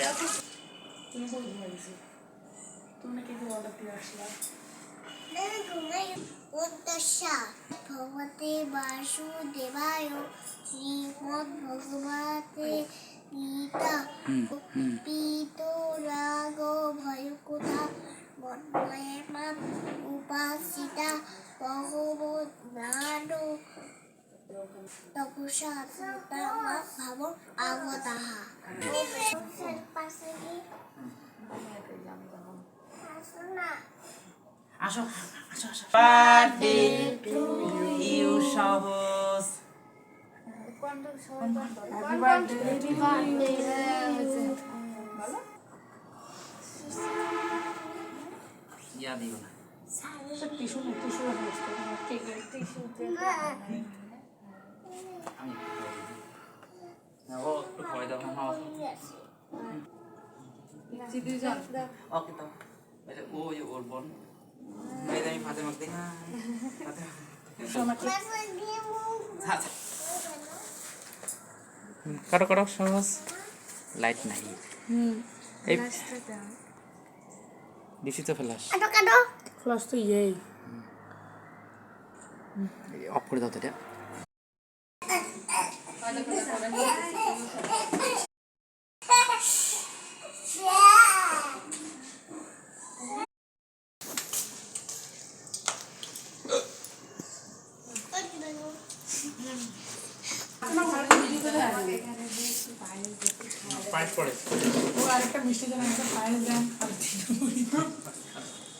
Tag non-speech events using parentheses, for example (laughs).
তুমি কই ঘুমাইছি তুমি কি অর্ডার দিয়ে আসলা ভগবতে বাসুদেবায় শ্রীমদ্ ভগবতে গীতা পীত রাগ ভয়কুতা বন্ময়ে মাম উপাসিতা ভগবত নাদ তপসা সীতামা ভাব আগতাহা পাশে কি আসো আসো আসো। বার্থডে টু ইউ সহজ। ইয়া দিও না। টিস্যু টিস্যু টিস্যু আমি না ও একটু খাওয়াই দাও মামা ওকে তো ওই ও ওর বোন এই আমি ফাতে মাখতে করো করো সহজ লাইট নাই এই দিছি তো ফ্ল্যাশ কাটো কাটো। তো ইয়েই। অফ করে দাও তো এটা। পায়েস পড়ে। ও আরেকটা মিষ্টি দেন একটা পায়েস দেন। আর (laughs)